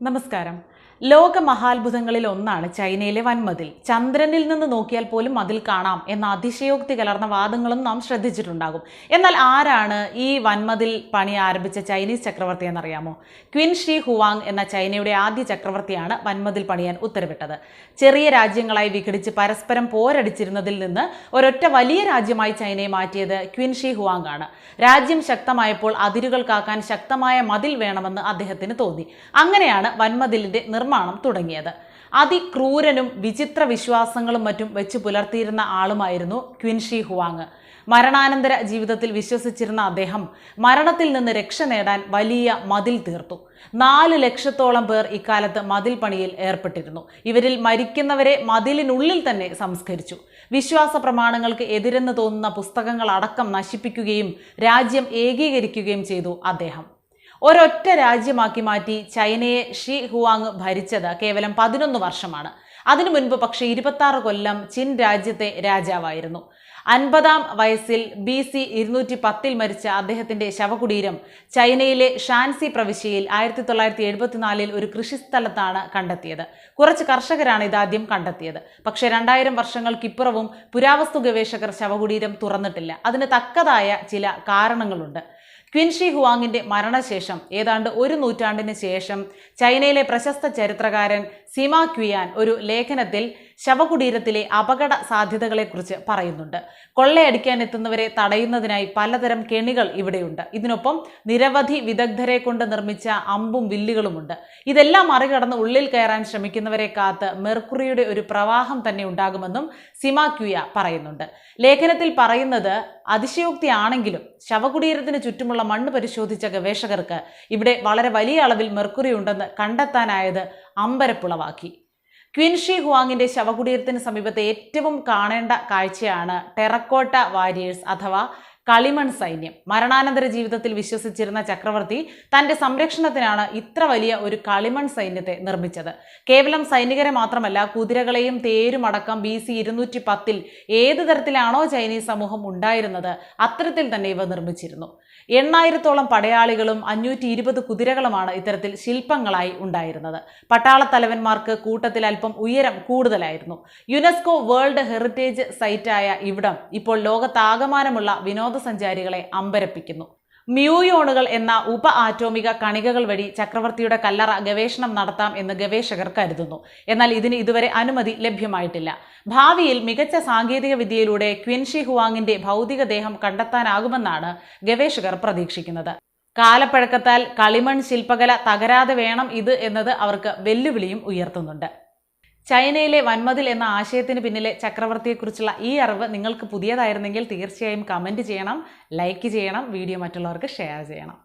നമസ്കാരം. ലോക മഹാത്ഭുതങ്ങളിൽ ഒന്നാണ് ചൈനയിലെ വൻമതിൽ. ചന്ദ്രനിൽ നിന്ന് നോക്കിയാൽ പോലും മതിൽ കാണാം എന്ന അതിശയോക്തി കലർന്ന വാദങ്ങളും നാം ശ്രദ്ധിച്ചിട്ടുണ്ടാകും. എന്നാൽ ആരാണ് ഈ വൻമതിൽ പണി ആരംഭിച്ച ചൈനീസ് ചക്രവർത്തി എന്നറിയാമോ? ക്വിൻ ഷി ഹുവാങ് എന്ന ചൈനയുടെ ആദ്യ ചക്രവർത്തിയാണ് വൻമതിൽ പണിയാൻ ഉത്തരവിട്ടത്. ചെറിയ രാജ്യങ്ങളായി വിഘടിച്ച് പരസ്പരം പോരടിച്ചിരുന്നതിൽ നിന്ന് ഒരൊറ്റ വലിയ രാജ്യമായി ചൈനയെ മാറ്റിയത് ക്വിൻ ഷി ഹുവാങ് ആണ്. രാജ്യം ശക്തമായപ്പോൾ അതിരുകൾ കാക്കാൻ ശക്തമായ മതിൽ വേണമെന്ന് അദ്ദേഹത്തിന് തോന്നി. അങ്ങനെയാണ് വൻമതിലിന്റെ നിർമ്മാണം തുടങ്ങിയത്. അതിക്രൂരനും വിചിത്ര വിശ്വാസങ്ങളും മറ്റും വെച്ച് പുലർത്തിയിരുന്ന ആളുമായിരുന്നു ക്വിൻഷി ഹുവാങ്. മരണാനന്തര ജീവിതത്തിൽ വിശ്വസിച്ചിരുന്ന അദ്ദേഹം മരണത്തിൽ നിന്ന് രക്ഷ നേടാൻ വലിയ മതിൽ തീർത്തു. നാല് ലക്ഷത്തോളം പേർ ഇക്കാലത്ത് മതിൽ പണിയിൽ ഏർപ്പെട്ടിരുന്നു. ഇവരിൽ മരിക്കുന്നവരെ മതിലിനുള്ളിൽ തന്നെ സംസ്കരിച്ചു. വിശ്വാസ പ്രമാണങ്ങൾക്ക് എതിരെന്ന് തോന്നുന്ന പുസ്തകങ്ങളടക്കം നശിപ്പിക്കുകയും രാജ്യം ഏകീകരിക്കുകയും ചെയ്തു അദ്ദേഹം. ഒരൊറ്റ രാജ്യമാക്കി മാറ്റി ചൈനയെ ഷി ഹുവാങ് ഭരിച്ചത് കേവലം പതിനൊന്ന് വർഷമാണ്. അതിനു മുൻപ് പക്ഷേ ഇരുപത്തി കൊല്ലം ചിൻ രാജ്യത്തെ രാജാവായിരുന്നു. അൻപതാം വയസ്സിൽ ബി സി ഇരുന്നൂറ്റി പത്തിൽ മരിച്ച അദ്ദേഹത്തിന്റെ ശവകുടീരം ചൈനയിലെ ഷാൻസി പ്രവിശ്യയിൽ ആയിരത്തി തൊള്ളായിരത്തി എഴുപത്തിനാലിൽ ഒരു കൃഷിസ്ഥലത്താണ് കണ്ടെത്തിയത്. കുറച്ച് കർഷകരാണ് ഇതാദ്യം കണ്ടെത്തിയത്. പക്ഷേ രണ്ടായിരം വർഷങ്ങൾക്കിപ്പുറവും പുരാവസ്തു ഗവേഷകർ ശവകുടീരം തുറന്നിട്ടില്ല. അതിന് തക്കതായ ചില കാരണങ്ങളുണ്ട്. ക്വിൻഷി ഹുവാങ്ങിന്റെ മരണശേഷം ഏതാണ്ട് ഒരു നൂറ്റാണ്ടിന് ശേഷം ചൈനയിലെ പ്രശസ്ത ചരിത്രകാരൻ സിമ ക്വിയാൻ ഒരു ലേഖനത്തിൽ ശവകുടീരത്തിലെ അപകട സാധ്യതകളെക്കുറിച്ച് പറയുന്നുണ്ട്. കൊള്ളയടിക്കാൻ എത്തുന്നവരെ തടയുന്നതിനായി പലതരം കെണികൾ ഇവിടെയുണ്ട്. ഇതിനൊപ്പം നിരവധി വിദഗ്ധരെ കൊണ്ട് നിർമ്മിച്ച അമ്പും വില്ലുകളുമുണ്ട്. ഇതെല്ലാം മറികടന്ന് ഉള്ളിൽ കയറാൻ ശ്രമിക്കുന്നവരെ കാത്ത് മെർക്കുറിയുടെ ഒരു പ്രവാഹം തന്നെ ഉണ്ടാകുമെന്നും സിമാക്യുയ പറയുന്നുണ്ട്. ലേഖനത്തിൽ പറയുന്നത് അതിശയോക്തിയാണെങ്കിലും ശവകുടീരത്തിന് ചുറ്റുമുള്ള മണ്ണ് പരിശോധിച്ച ഗവേഷകർക്ക് ഇവിടെ വളരെ വലിയ അളവിൽ മെർക്കുറി ഉണ്ടെന്ന് കണ്ടെത്താനായത് അമ്പരപ്പുളവാക്കി. ക്വിൻഷി ഹുവാങ്ങിന്റെ ശവകുടീരത്തിന് സമീപത്തെ ഏറ്റവും കാണേണ്ട കാഴ്ചയാണ് ടെറക്കോട്ട വാരിയേഴ്സ് അഥവാ കളിമൺ സൈന്യം. മരണാനന്തര ജീവിതത്തിൽ വിശ്വസിച്ചിരുന്ന ചക്രവർത്തി തന്റെ സംരക്ഷണത്തിനാണ് ഇത്ര വലിയ ഒരു കളിമൺ സൈന്യത്തെ നിർമ്മിച്ചത്. കേവലം സൈനികരെ മാത്രമല്ല കുതിരകളെയും തേരും അടക്കം ബി സി ഇരുന്നൂറ്റി പത്തിൽ ഏത് തരത്തിലാണോ ചൈനീസ് സമൂഹം ഉണ്ടായിരുന്നത് അത്തരത്തിൽ തന്നെ ഇവ നിർമ്മിച്ചിരുന്നു. എണ്ണായിരത്തോളം പടയാളികളും അഞ്ഞൂറ്റി ഇരുപത് കുതിരകളുമാണ് ഇത്തരത്തിൽ ശില്പങ്ങളായി ഉണ്ടായിരുന്നത്. പട്ടാളത്തലവന്മാർക്ക് കൂട്ടത്തിൽ അല്പം ഉയരം കൂടുതലായിരുന്നു. യുനെസ്കോ വേൾഡ് ഹെറിറ്റേജ് സൈറ്റായ ഇവിടം ഇപ്പോൾ ലോകത്താകമാനമുള്ള വിനോദസഞ്ചാരികളെ അമ്പരപ്പിക്കുന്നു. മ്യൂയോണുകൾ എന്ന ഉപ ആറ്റോമിക കണികകൾ വഴി ചക്രവർത്തിയുടെ കല്ലറ ഗവേഷണം നടത്താം എന്ന് ഗവേഷകർ കരുതുന്നു. എന്നാൽ ഇതിന് ഇതുവരെ അനുമതി ലഭ്യമായിട്ടില്ല. ഭാവിയിൽ മികച്ച സാങ്കേതിക വിദ്യയിലൂടെ ക്വിൻഷി ഹുവാങ്ങിന്റെ ഭൗതികദേഹം കണ്ടെത്താനാകുമെന്നാണ് ഗവേഷകർ പ്രതീക്ഷിക്കുന്നത്. കാലപ്പഴക്കത്താൽ കളിമൺ ശില്പകല തകരാതെ വേണം ഇത് എന്നത് അവർക്ക് വെല്ലുവിളിയും ഉയർത്തുന്നുണ്ട്. ചൈനയിലെ വൻമതിൽ എന്ന ആശയത്തിന് പിന്നിലെ ചക്രവർത്തിയെക്കുറിച്ചുള്ള ഈ അറിവ് നിങ്ങൾക്ക് പുതിയതായിരുന്നെങ്കിൽ തീർച്ചയായും കമന്റ് ചെയ്യണം ലൈക്ക് ചെയ്യണം വീഡിയോ മറ്റുള്ളവർക്ക് ഷെയർ ചെയ്യണം.